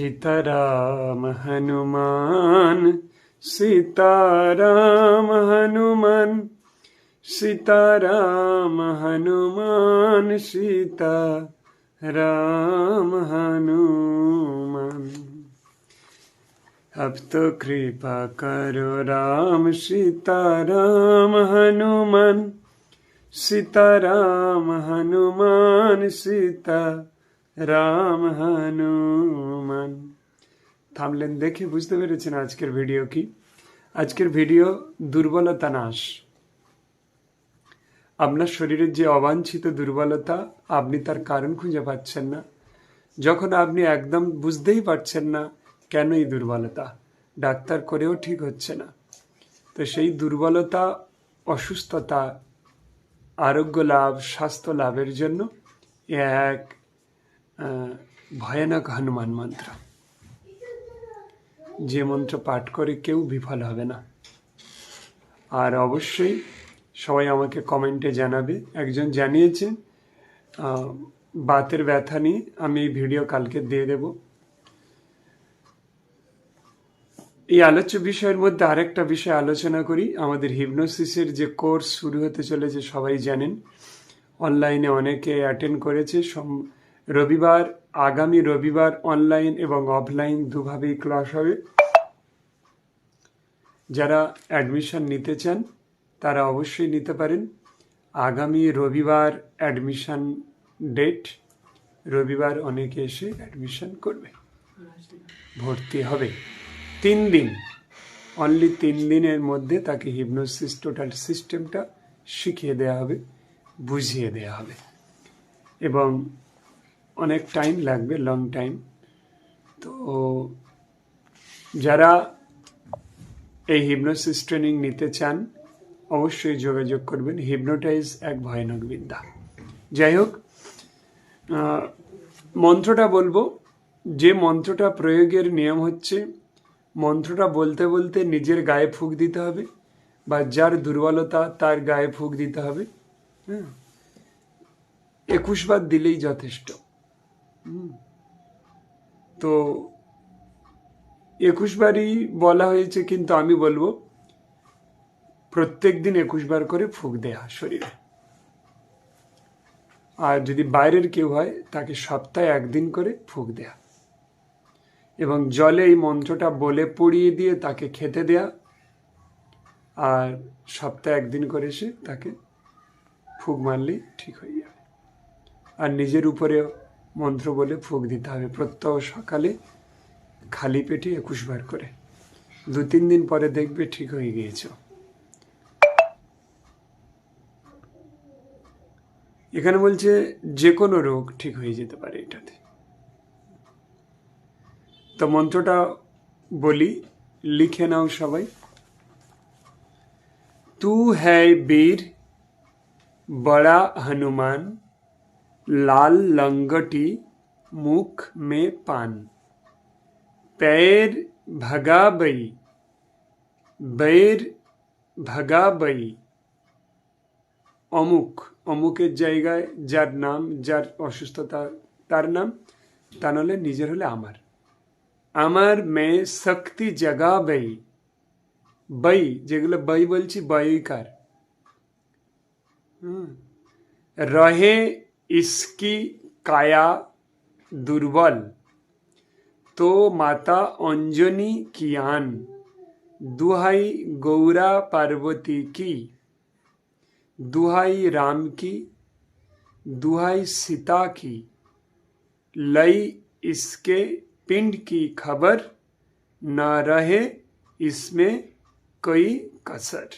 सीताराम हनुमान सीताराम हनुमान सीताराम हनुमान सीता राम हनुमान। अब तो कृपा करो राम, सीताराम हनुमान सीताराम हनुमान, सीता রাম হনুমান। থামলেন দেখে বুঝতে পেরেছেন আজকের ভিডিও কি? আজকের ভিডিও দুর্বলতা নাশ। আপনার শরীরের যে অবাঞ্ছিত দুর্বলতা, আপনি তার কারণ খুঁজে পাচ্ছেন না। যখন আপনি একদম বুঝতেই পারছেন না কেন এই দুর্বলতা? ডাক্তার করেও ঠিক হচ্ছে না। তো সেই দুর্বলতা, অসুস্থতা, আরোগ্য লাভ, স্বাস্থ্য লাভের জন্য এক ভয়ানক হনুমান মন্ত্র। যে মন্ত্র পাঠ করে কেউ বিফল হবে না। আর অবশ্যই সবাই আমাকে কমেন্টে জানাবে। একজন জানিয়েছেন বাতের ব্যথা নিয়ে আমি এই ভিডিও কালকে দিয়ে দেব। এই আলোচ্য বিষয়ের মধ্যে আরেকটা বিষয় আলোচনা করি। আমাদের হিপনোসিসের যে কোর্স শুরু হতে চলেছে, সবাই জানেন। অনলাইনে অনেকে অ্যাটেন্ড করেছে। রবিবার, আগামী রবিবার অনলাইন এবং অফলাইন দুভাবেই ক্লাস হবে। যারা অ্যাডমিশন নিতে চান, তারা অবশ্যই নিতে পারেন। আগামী রবিবার অ্যাডমিশন ডেট রবিবার অনেকে এসে অ্যাডমিশন করবে। ভর্তি হবে। তিন দিন অনলি তিন দিনের মধ্যে তাকে হিপনোসিস টোটাল সিস্টেমটা শিখিয়ে দেওয়া হবে, বুঝিয়ে দেওয়া হবে। এবং অনেক টাইম লাগবে লং টাইম তো যারা এই হিপনোসিস ট্রেনিং নিতে চান, অবশ্যই যোগাযোগ করবেন। হিপনোটাইজ এক ভয়ানক বিদ্যা। যাই হোক মন্ত্রটা বলব। যে মন্ত্রটা প্রয়োগের নিয়ম হচ্ছে, মন্ত্রটা বলতে বলতে নিজের গায়ে ফুক দিতে হবে বা যার দুর্বলতা তার গায়ে ফুক দিতে হবে। হ্যাঁ একুশ বার দিলেই যথেষ্ট। তো একুশ বারই বলা হয়েছে, কিন্তু আমি বলব, প্রত্যেক দিন একুশ বার করে ফুক দেয়া শরীরে। আর যদি বাইরের কেউ হয়, তাকে সপ্তাহে একদিন করে ফুক দেয়া। এবং জলে এই মন্ত্রটা বলে পড়িয়ে দিয়ে তাকে খেতে দেয়া, আর সপ্তাহে একদিন করে সে তাকে ফুক মারলেই ঠিক হয়ে যাবে। আর নিজের উপরে মন্ত্র বলে ফুক দিতে হবে। প্রত্যহ সকালে খালি পেটে একুশ বার করে। দু তিন দিন পরে দেখবে ঠিক হয়ে গিয়েছ। এখানে বলছে যে কোনো রোগ ঠিক হয়ে যেতে পারে এটাতে। তো মন্ত্রটা বলি, লিখে নাও সবাই। তু হ্যায় বীর, বড়া হনুমান लाल लंगटी मुख में पान पैर भगा बई बैर भगा बई অমুক অমুকের জায়গায় যার নাম যার অসুস্থতা তার নাম তা নাহলে নিজের হলে আমার আমার মেয়ে শক্তি জাগা বই বই যেগুলো বই বলছি বইকার হুম रहे इसकी काया दुर्बल। तो माता अंजनी की आन, दुहाई गौरा पार्वती की, दुहाई राम की, दुहाई सीता की। लई इसके पिंड की खबर, न रहे इसमें कोई कसर।